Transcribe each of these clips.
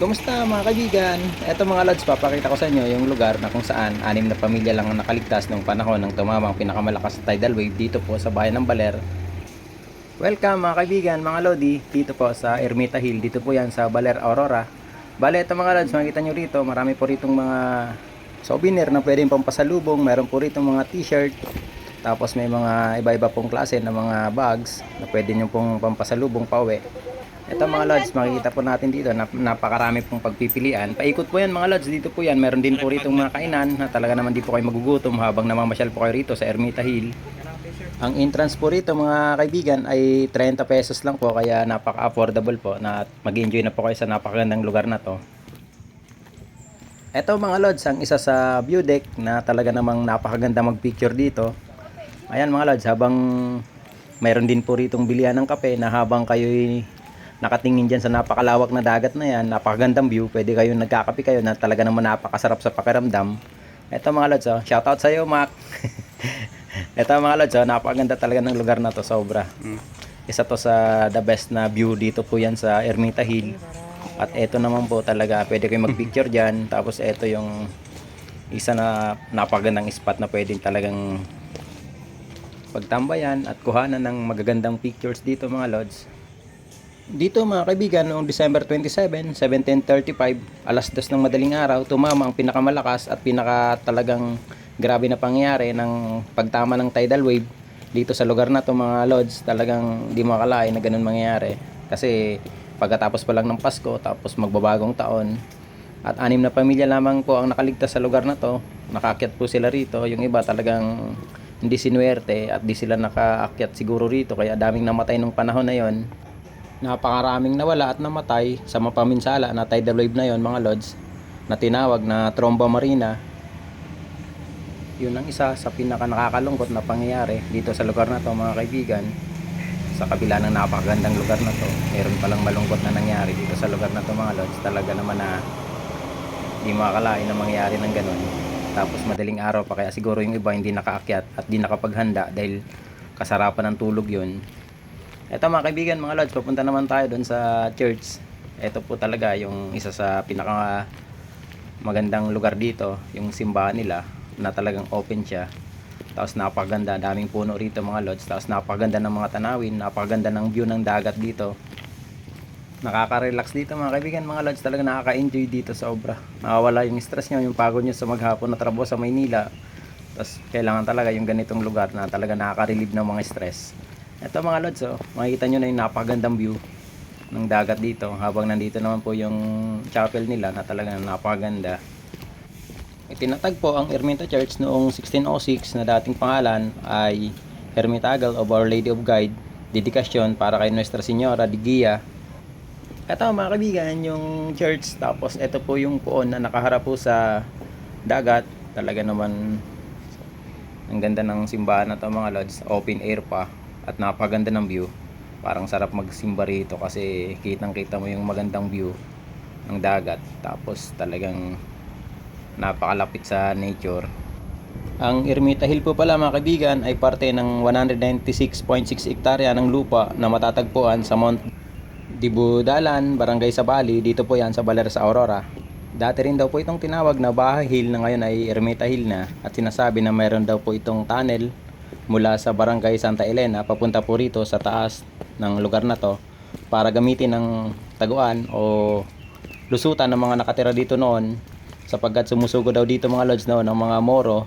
Kumusta mga kaibigan? Eto mga lods, papakita ko sa inyo yung lugar na kung saan anim na pamilya lang ang nakaligtas nung panahon ng tumamang pinakamalakas na tidal wave dito po sa bayan ng Baler. Welcome mga kaibigan, mga lodi, dito po sa Ermita Hill, dito po yan sa Baler, Aurora. Bale, ito mga lods, makikita nyo rito, marami po rito mga souvenir na pwedeng pampasalubong, meron po rito mga t-shirt, tapos may mga iba-iba pong klase ng mga bags na pwede nyo pong pampasalubong pauwi. Ito mga lods, makikita po natin dito, nap- napakarami pong pagpipilian. Paikot po yan mga lods, dito po yan. Meron din po rito mga kainan na talaga naman di po kayo magugutom habang namamasyal po kayo rito sa Ermita Hill. Ang entrance po rito mga kaibigan ay 30 pesos lang po kaya napaka-affordable po na mag-enjoy na po kayo sa napakagandang lugar na to. Ito mga lods, ang isa sa view deck na talaga namang napakaganda mag-picture dito. Ayan mga lods, habang mayroon din po ritong bilihan ng kape na habang kayo'y nakatingin dyan sa napakalawak na dagat na yan, napakagandang view, pwede kayo nagkakape kayo na talaga naman napakasarap sa pakiramdam. Ito mga lods, oh, shoutout sa iyo Mac. Ito mga lods, oh, napakaganda talaga ng lugar na to, sobra. Isa to sa the best na view dito po yan sa Ermita Hill. At ito naman po talaga, pwede kayo mag-picture dyan. Tapos ito yung isa na napakagandang spot na pwedeng talagang pagtambayan at kuhanan ng magagandang pictures dito mga lods. Dito mga kaibigan, noong December 27, 1735, alas 2 ng madaling araw, tumama ang pinakamalakas at pinaka talagang grabe na pangyayari ng pagtama ng tidal wave dito sa lugar na to mga lods. Talagang di makalain na ganun mangyayari. Kasi pagkatapos pa lang ng Pasko, tapos magbabagong taon, at anim na pamilya lamang po ang nakaligtas sa lugar na to. Nakakyat po sila rito. Yung iba talagang hindi sinuwerte at di sila nakaakyat siguro rito. Kaya daming namatay nung panahon na yon. Napakaraming nawala at namatay sa mapaminsala na tidal wave na yon mga lods na tinawag na tromba marina. Yun ang isa sa pinaka nakakalungkot na pangyayari dito sa lugar na to mga kaibigan. Sa kabila ng napakagandang lugar na to, meron palang malungkot na nangyari dito sa lugar na to mga lods. Talaga naman na di makakalain na mangyari ng ganun. Tapos madaling araw pa kaya siguro yung iba hindi nakaakyat at di nakapaghanda dahil kasarapan ng tulog yun. Eto mga kaibigan, mga lods, papunta naman tayo doon sa church. Ito po talaga yung isa sa pinaka magandang lugar dito, yung simbahan nila na talagang open siya. Tapos napakaganda, daming puno rito mga lods. Tapos napakaganda ng mga tanawin, napakaganda ng view ng dagat dito. Nakaka-relax dito mga kaibigan, mga lods. Talaga nakaka-enjoy dito sa obra. Nakawala yung stress nyo, yung pagod nyo sa maghapon na trabaho sa Maynila. Tapos kailangan talaga yung ganitong lugar na talaga nakaka-relieve ng mga stress. Ito mga lods, oh, makikita nyo na yung napakagandang view ng dagat dito. Habang nandito naman po yung chapel nila na talagang napakaganda. Itinatag po ang Ermita Church noong 1606 na dating pangalan ay Hermitagal of Our Lady of Guide, dedikasyon para kay Nuestra Señora de Guia. Ito mga kaibigan, yung church, tapos ito po yung puon na nakaharap po sa dagat. Talaga naman ang ganda ng simbahan na to mga lods, open air pa at napaganda ng view. Parang sarap magsimba rito kasi kitang kita mo yung magandang view ng dagat. Tapos talagang napakalapit sa nature. Ang Ermita Hill po pala mga kaibigan ay parte ng 196.6 hektarya ng lupa na matatagpuan sa Mount Dibudalan, Barangay Sabali, dito po yan sa Baler sa Aurora. Dati rin daw po itong tinawag na Baha Hill na ngayon ay Ermita Hill na at sinasabi na mayroon daw po itong tunnel mula sa Barangay Santa Elena papunta po rito sa taas ng lugar na to para gamitin ng taguan o lusutan ng mga nakatira dito noon sapagkat sumusugo daw dito mga lodge noon ng mga moro.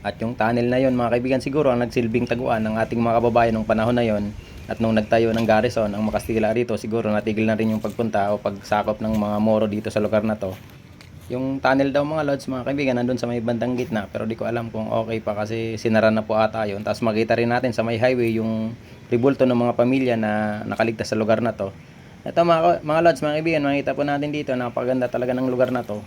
At yung tunnel na yon mga kaibigan siguro ang nagsilbing taguan ng ating mga kababayan nung panahon na yon at nung nagtayo ng garrison ang makastila rito siguro natigil na rin yung pagpunta o pagsakop ng mga moro dito sa lugar na to yung tunnel daw mga lods mga kaibigan nandun sa may bandang gitna pero di ko alam kung okay pa kasi sinara na po ata yun. Tapos makita rin natin sa may highway yung ribulto ng mga pamilya na nakaligtas sa lugar na to. Ito mga, mga lods mga kaibigan makita po natin dito napaganda talaga ng lugar na to.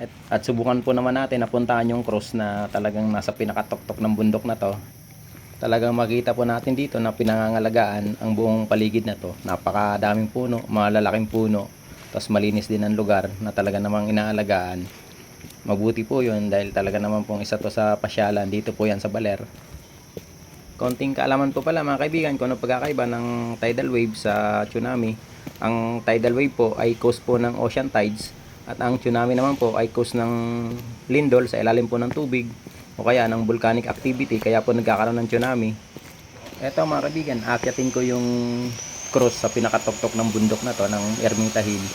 At, at subukan po naman natin na puntahan yung cross na talagang nasa pinakatoktok ng bundok na to. Talagang makita po natin dito na pinangangalagaan ang buong paligid na to. Napakadaming puno mga lalaking puno tapos malinis din ang lugar na talaga namang inaalagaan. Mabuti po yun dahil talaga naman pong isa to sa pasyalan. Dito po yan sa Baler. Konting kaalaman po pala mga kaibigan kung ano pagkakaiba ng tidal wave sa tsunami. Ang tidal wave po ay cause po ng ocean tides at ang tsunami naman po ay cause ng lindol sa ilalim po ng tubig o kaya ng volcanic activity. Kaya po nagkakaroon ng tsunami. Eto mga kaibigan, akyatin ko yung cross sa pinakatoktok ng bundok na to ng Ermita Hill.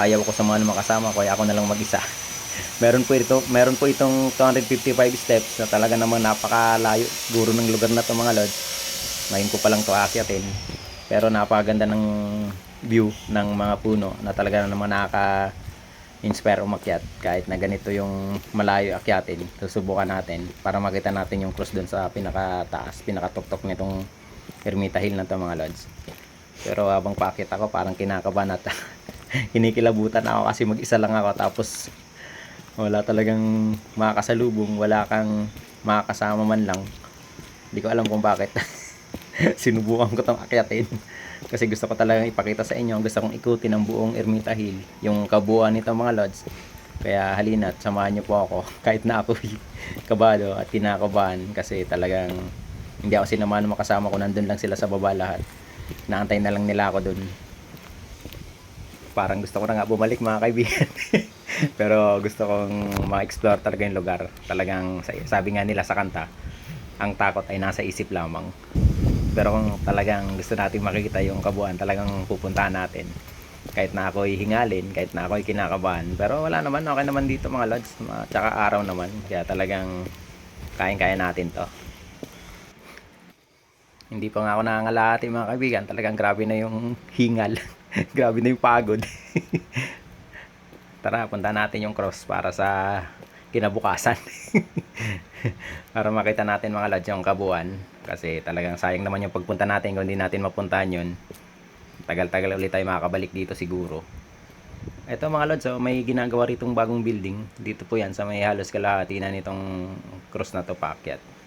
Ayaw ko sa mga makasama kaya ako na lang mag-isa. meron po ito, meron po itong 255 steps na talaga namang napakalayo siguro ng lugar na to mga lods. Ngayon ko pa lang to akyatin. Pero napakaganda ng view ng mga puno na talaga naman nakaka inspire umakyat kahit na ganito yung malayo akyatin susubukan natin para makita natin yung cross doon sa pinakataas pinakatuktok nitong Ermita Hill na to mga lods pero habang paakyat ako parang kinakabahan at kinikilabutan ako kasi mag-isa lang ako. Tapos wala talagang makakasalubong wala kang makakasama man lang. Hindi ko alam kung bakit. Sinubukan ko tong akyatin. Kasi gusto ko talagang ipakita sa inyo gusto kong ikutin ang buong Ermita Hill yung kabuuan nito mga lods. Kaya halina't samahan niyo po ako. Kahit na ako kabado at kinakabahan kasi talagang hindi ako sinamahan ng makasama ko. Nandun lang sila sa baba lahat naantay na lang nila ako dun. Parang gusto ko na nga bumalik mga kaibigan. Pero gusto kong ma-explore talaga yung lugar. Talagang sabi nga nila sa kanta ang takot ay nasa isip lamang. Pero kung talagang gusto natin makikita yung kabuuan talagang pupuntahan natin. Kahit na ako'y hingalin kahit na ako'y kinakabahan. Pero wala naman okay naman dito mga lods. Tsaka araw naman. Kaya talagang kain kaya natin to hindi pa nga ako nangangalati mga kaibigan. Talagang grabe na yung hingal. Grabe na yung pagod. Tara punta natin yung cross para sa kinabukasan. Para makita natin mga lads yung kabuuan. Kasi talagang sayang naman yung pagpunta natin kung hindi natin mapuntahan yun. Tagal-tagal ulit tayo makakabalik dito siguro. Ito mga lods oh, may ginagawa ritong bagong building. Dito po yan sa may halos kalahati na nitong cross na to paakyat